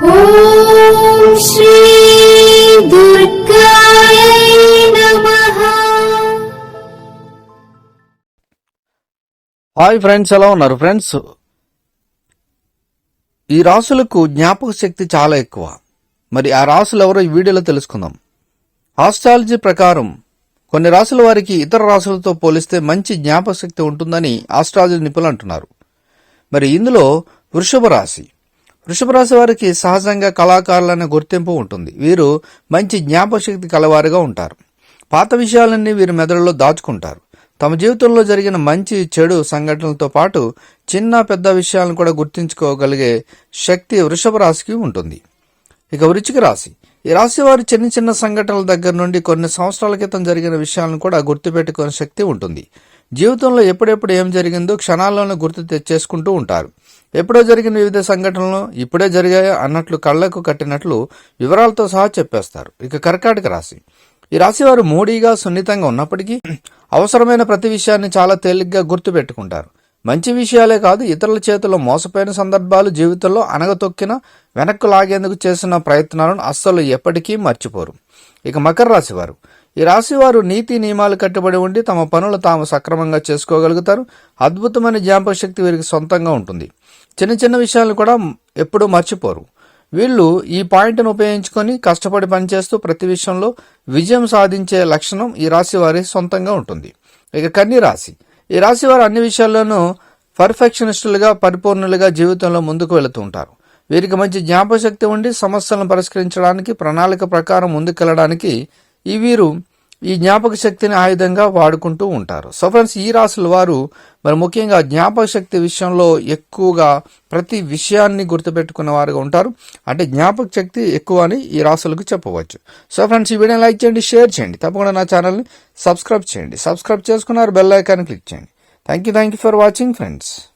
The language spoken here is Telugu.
హాయ్ ఫ్రెండ్స్ ఎలా ఉన్నారు ఫ్రెండ్స్? ఈ రాసులకు జ్ఞాపక శక్తి చాలా ఎక్కువ. మరి ఆ రాసులు ఎవరో ఈ వీడియోలో తెలుసుకుందాం. ఆస్ట్రాలజీ ప్రకారం కొన్ని రాసుల వారికి ఇతర రాసులతో పోలిస్తే మంచి జ్ఞాపక శక్తి ఉంటుందని ఆస్ట్రాలజీ నిపుణులు అంటున్నారు. మరి ఇందులో వృషభ రాశి వృషభ రాశి వారికి సహజంగా కళాకారులనే గుర్తింపు ఉంటుంది. వీరు మంచి జ్ఞాపశక్తి కలవారుగా ఉంటారు. పాత విషయాలన్నీ వీరి మెదడులో దాచుకుంటారు. తమ జీవితంలో జరిగిన మంచి చెడు సంఘటనలతో పాటు చిన్న పెద్ద విషయాలను కూడా గుర్తించుకోగలిగే శక్తి వృషభ రాశికి ఉంటుంది. ఇక వృచ్చిక రాశి. ఈ రాశి వారు చిన్న చిన్న సంఘటనల దగ్గర నుండి కొన్ని సంవత్సరాల క్రితం జరిగిన విషయాలను కూడా గుర్తుపెట్టుకునే శక్తి ఉంటుంది. జీవితంలో ఎప్పుడెప్పుడు ఏం జరిగిందో క్షణాల్లోనే గుర్తు తెచ్చేసుకుంటూ ఉంటారు. ఎప్పుడో జరిగిన వివిధ సంఘటనలు ఇప్పుడే జరిగాయో అన్నట్లు కళ్ళకు కట్టినట్లు వివరాలతో సహా చెప్పేస్తారు. ఇక కర్కాటక రాశి. ఈ రాశి వారు మూడీగా సున్నితంగా ఉన్నప్పటికీ అవసరమైన ప్రతి విషయాన్ని చాలా తేలిగ్గా గుర్తు పెట్టుకుంటారు మంచి విషయాలే కాదు ఇతరుల చేతిలో మోసపోయిన సందర్భాలు జీవితంలో అనగతొక్కిన వెనక్కు లాగేందుకు చేసిన ప్రయత్నాలను అస్సలు ఎప్పటికీ మర్చిపోరు. ఇక మకర రాశి వారు. ఈ రాశి వారు నీతి నియమాలు కట్టుబడి ఉండి తమ పనులు తాము సక్రమంగా చేసుకోగలుగుతారు. అద్భుతమైన జ్ఞాపక శక్తి వీరికి సొంతంగా ఉంటుంది. చిన్న చిన్న విషయాలను కూడా ఎప్పుడూ మర్చిపోరు. వీళ్ళు ఈ పాయింట్ను ఉపయోగించుకొని కష్టపడి పనిచేస్తూ ప్రతి విషయంలో విజయం సాధించే లక్షణం ఈ రాశి వారి సొంతంగా ఉంటుంది. ఇక కన్ని రాశి. ఈ రాశి వారు అన్ని విషయాల్లోనూ పర్ఫెక్షనిస్టులుగా పరిపూర్ణులుగా జీవితంలో ముందుకు వెళుతూ ఉంటారు. వీరికి మంచి జ్ఞాపశక్తి ఉండి సమస్యలను పరిష్కరించడానికి ప్రణాళిక ప్రకారం ముందుకెళ్ళడానికి ఈ వీరు ఈ జ్ఞాపక శక్తిని ఆయుధంగా వాడుకుంటూ ఉంటారు. సో ఫ్రెండ్స్ ఈ రాసుల వారు మరి ముఖ్యంగా జ్ఞాపక శక్తి విషయంలో ఎక్కువగా ప్రతి విషయాన్ని గుర్తుపెట్టుకున్న వారుగా ఉంటారు. అంటే జ్ఞాపక శక్తి ఎక్కువ అని ఈ రాసులకు చెప్పవచ్చు. సో ఫ్రెండ్స్ ఈ వీడియో లైక్ చేయండి షేర్ చేయండి. తప్పకుండా నా ఛానల్ని సబ్స్క్రైబ్ చేయండి. సబ్స్క్రైబ్ చేసుకున్నారు బెల్ ఐకాన్ క్లిక్ చేయండి. Thank you thank you for watching friends.